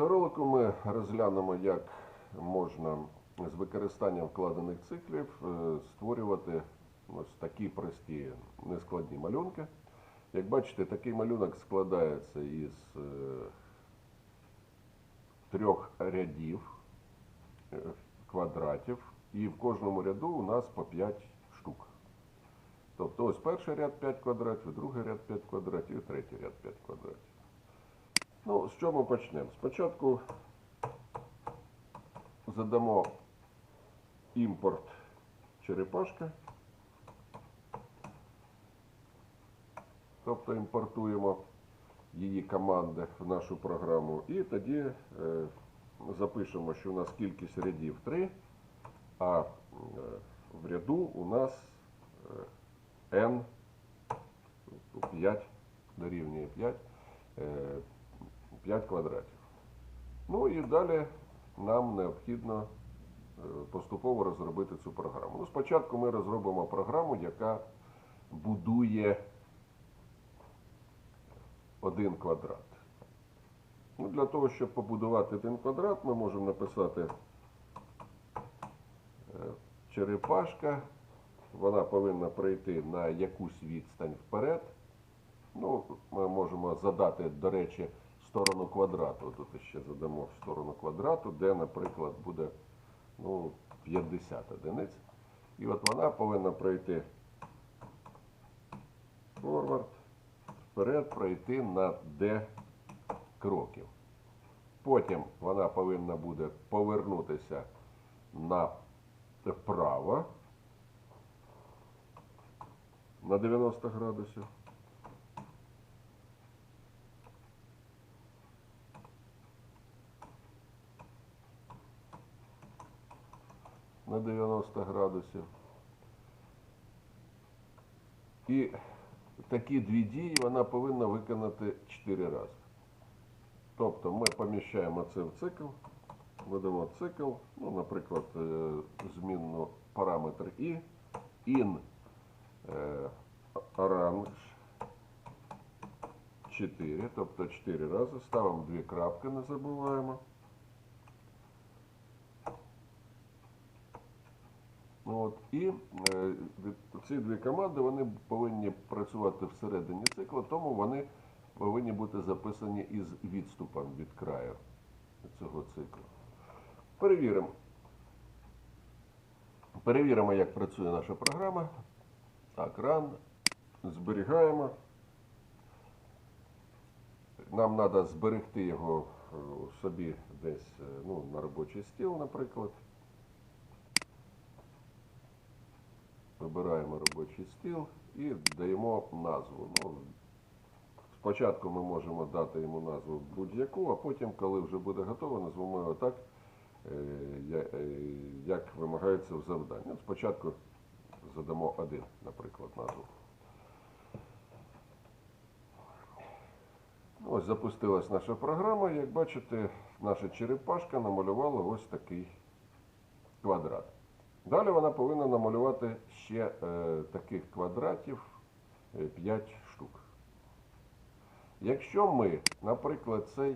відеоролику ми розглянемо, як можна з використанням вкладених циклів е, створювати ось такі прості нескладні малюнки. Як бачите, такий малюнок складається із е, трьох рядів е, квадратів, і в кожному ряду у нас по 5 штук. Тобто ось перший ряд 5 квадратів, другий ряд 5 квадратів і третій ряд 5 квадратів. Ну, з чого почнемо? Спочатку задамо імпорт черепашка. Тобто імпортуємо її команди в нашу програму. І тоді е, запишемо, що у нас кількість рядів 3, а е, в ряду у нас е, n 5 дорівнює 5. Е, 5 квадратів. Ну і далі нам необхідно е, поступово розробити цю програму. Ну, спочатку ми розробимо програму, яка будує один квадрат. Ну, для того, щоб побудувати один квадрат, ми можемо написати е, черепашка. Вона повинна пройти на якусь відстань вперед. Ну, ми можемо задати, до речі, сторону квадрату. Тут ще задамо в сторону квадрату, де, наприклад, буде ну, 50 одиниць. І от вона повинна пройти форвард, вперед пройти на D кроків. Потім вона повинна буде повернутися на вправо на 90 градусів. На 90 градусів. І такі дві дії вона повинна виконати 4 рази. Тобто ми поміщаємо це в цикл, ведемо цикл, ну, наприклад, е, змінну параметр і, in е, orange 4, тобто 4 рази, ставимо дві крапки, не забуваємо. От, і е, ці дві команди вони повинні працювати всередині цикла, тому вони повинні бути записані із відступом від краю цього циклу. Перевіримо. Перевіримо, як працює наша програма. Так, run. Зберігаємо. Нам треба зберегти його е, собі десь е, ну, на робочий стіл, наприклад. Вибираємо робочий стіл і даємо назву. Ну, спочатку ми можемо дати йому назву будь-яку, а потім, коли вже буде готово, назвемо його так, е, е, як вимагається в завданні. Спочатку задамо один, наприклад, назву. Ну, Ось запустилась наша програма. Як бачите, наша черепашка намалювала ось такий квадрат. Далі вона повинна намалювати ще е, таких квадратів 5 штук. Якщо ми, наприклад, цей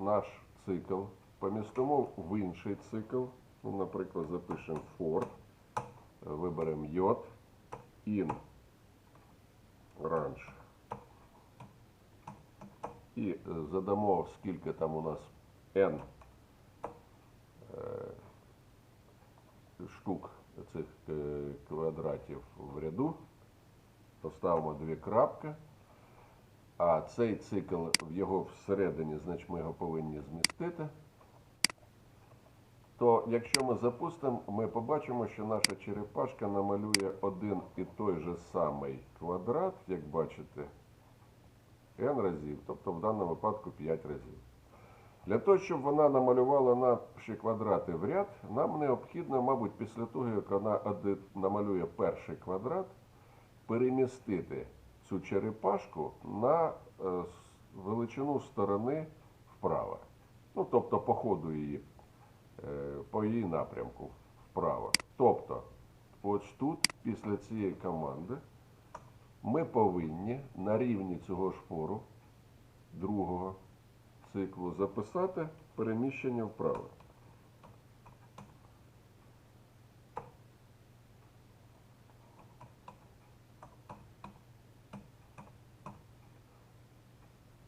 наш цикл помістимо в інший цикл, ну, наприклад, запишемо for, е, виберемо йод, in, range, і е, задамо, скільки там у нас n штук цих е, квадратів в ряду, поставимо дві крапки, а цей цикл в його всередині, значить ми його повинні змістити. То якщо ми запустимо, ми побачимо, що наша черепашка намалює один і той же самий квадрат, як бачите, n разів, тобто в даному випадку 5 разів. Для того, щоб вона намалювала наші квадрати в ряд, нам необхідно, мабуть, після того, як вона намалює перший квадрат, перемістити цю черепашку на е, величину сторони вправо. Ну, тобто по ходу її, е, по її напрямку вправо. Тобто, ось тут, після цієї команди, ми повинні на рівні цього шпору другого циклу записати переміщення вправо.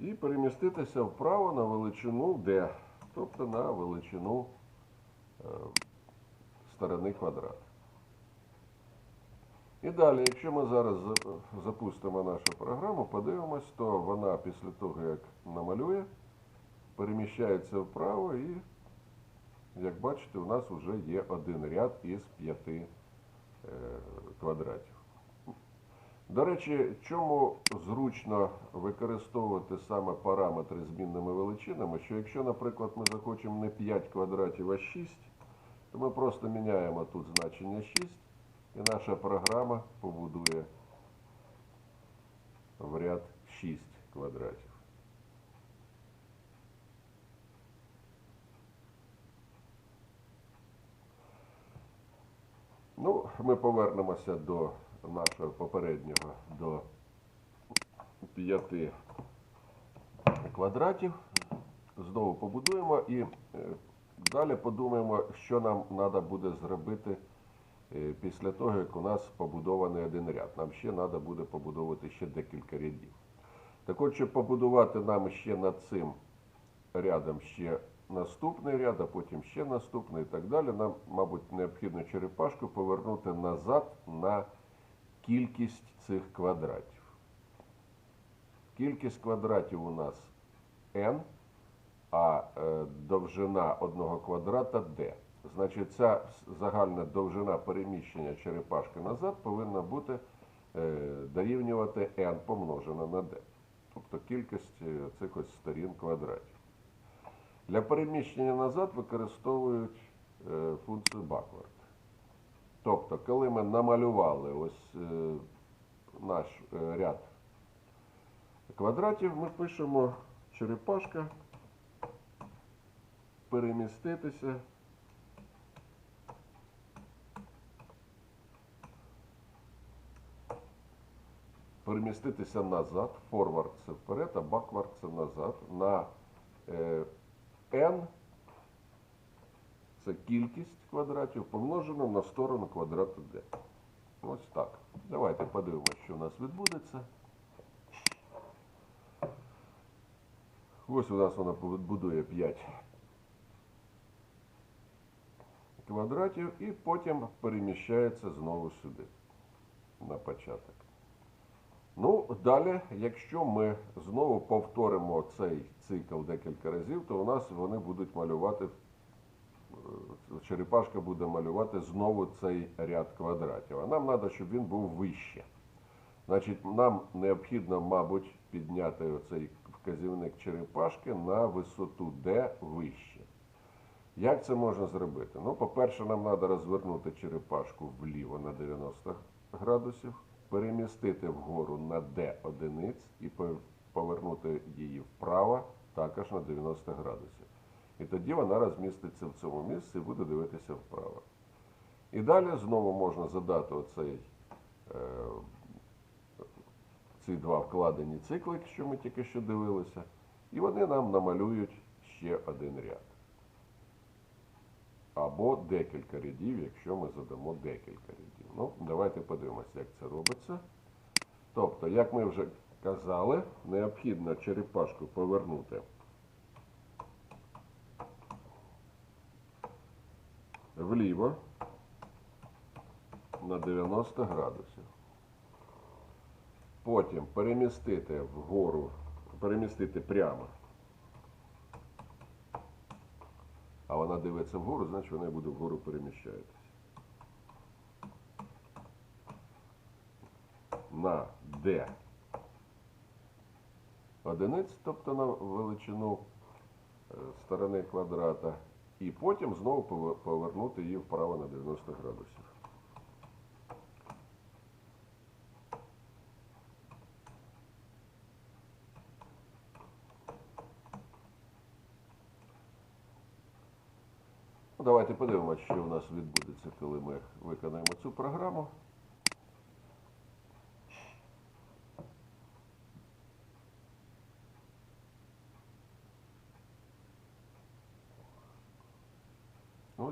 І переміститися вправо на величину D, тобто на величину е, сторони квадрата. І далі, якщо ми зараз запустимо нашу програму, подивимось, то вона після того, як намалює, переміщається вправо і, як бачите, у нас вже є один ряд із п'яти е, квадратів. До речі, чому зручно використовувати саме параметри змінними величинами, що якщо, наприклад, ми захочемо не 5 квадратів, а 6, то ми просто міняємо тут значення 6, і наша програма побудує в ряд 6 квадратів. Ну, ми повернемося до нашого попереднього, до 5 квадратів. Знову побудуємо і е, далі подумаємо, що нам треба буде зробити е, після того, як у нас побудований один ряд. Нам ще треба буде побудувати ще декілька рядів. Так от, щоб побудувати нам ще над цим рядом ще наступний ряд, а потім ще наступний і так далі, нам, мабуть, необхідно черепашку повернути назад на кількість цих квадратів. Кількість квадратів у нас n, а е, довжина одного квадрата d. Значить, ця загальна довжина переміщення черепашки назад повинна бути е, дорівнювати n помножена на d. Тобто кількість е, цих ось сторін квадратів. Для переміщення назад використовують е, функцію backward. Тобто, коли ми намалювали ось е, наш е, ряд квадратів, ми пишемо черепашка переміститися переміститися назад, форвард це вперед, а баквард це назад, на е, n це кількість квадратів помножено на сторону квадрату d. Ось так. Давайте подивимося, що у нас відбудеться. Ось у нас вона будує 5 квадратів і потім переміщається знову сюди, на початок. Ну, далі, якщо ми знову повторимо цей цикл декілька разів, то у нас вони будуть малювати, е, черепашка буде малювати знову цей ряд квадратів. А нам треба, щоб він був вище. Значить, нам необхідно, мабуть, підняти оцей вказівник черепашки на висоту D вище. Як це можна зробити? Ну, по-перше, нам треба розвернути черепашку вліво на 90 градусів, перемістити вгору на D одиниць і повернути її вправо також на 90 градусів. І тоді вона розміститься в цьому місці і буде дивитися вправо. І далі знову можна задати оцей, е, ці два вкладені цикли, що ми тільки що дивилися, і вони нам намалюють ще один ряд. Або декілька рядів, якщо ми задамо декілька рядів. Ну, давайте подивимося, як це робиться. Тобто, як ми вже казали, необхідно черепашку повернути вліво на 90 градусів. Потім перемістити вгору, перемістити прямо. А вона дивиться вгору, значить вона буде вгору переміщатися. На D одиниць, тобто на величину е, сторони квадрата, і потім знову повернути її вправо на 90 градусів. Ну, Давайте подивимося, що у нас відбудеться, коли ми виконаємо цю програму.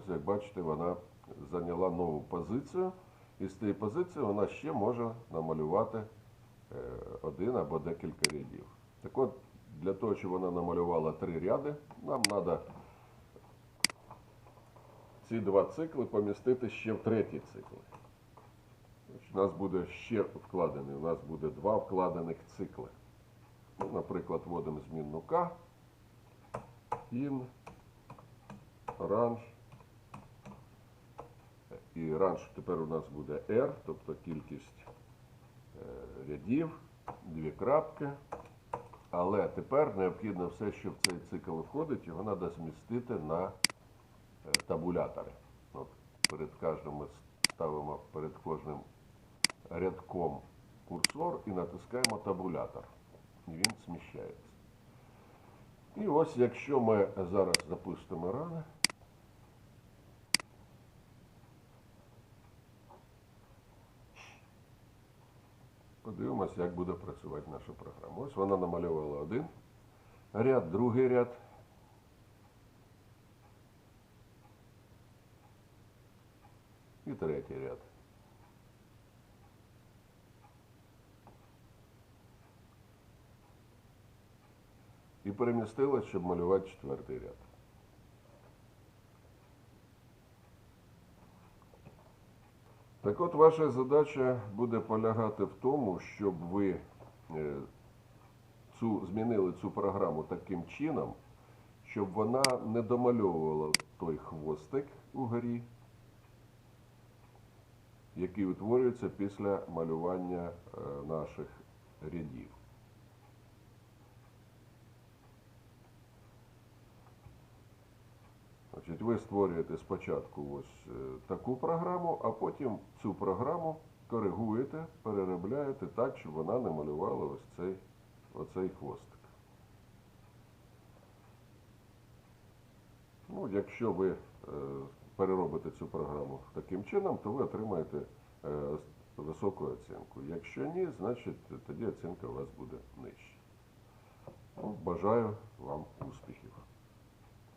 Ось, як бачите, вона зайняла нову позицію. І з цієї позиції вона ще може намалювати е, один або декілька рядів. Так от, для того, щоб вона намалювала три ряди, нам треба ці два цикли помістити ще в третій цикл. У нас буде ще вкладений, у нас буде два вкладених цикли. Ну, наприклад, вводимо змінну К, ін, ранж. І тепер у нас буде R, тобто кількість е, рядів, дві крапки. Але тепер необхідно все, що в цей цикл входить, його треба змістити на е, табулятори. От перед кожним ми ставимо перед кожним рядком курсор і натискаємо табулятор. І він зміщається. І ось якщо ми зараз запустимо рани, подивимося, як буде працювати наша програма. Ось вона намалювала один ряд, другий ряд. І третій ряд. І перемістилась, щоб малювати четвертий ряд. Так от ваша задача буде полягати в тому, щоб ви е, цю, змінили цю програму таким чином, щоб вона не домальовувала той хвостик угорі, який утворюється після малювання е, наших рядів. Значить, ви створюєте спочатку ось е, таку програму, а потім цю програму коригуєте, переробляєте так, щоб вона не малювала ось цей, оцей хвостик. Ну, якщо ви е, переробите цю програму таким чином, то ви отримаєте е, високу оцінку. Якщо ні, значить тоді оцінка у вас буде нижча. Ну, бажаю вам успіхів.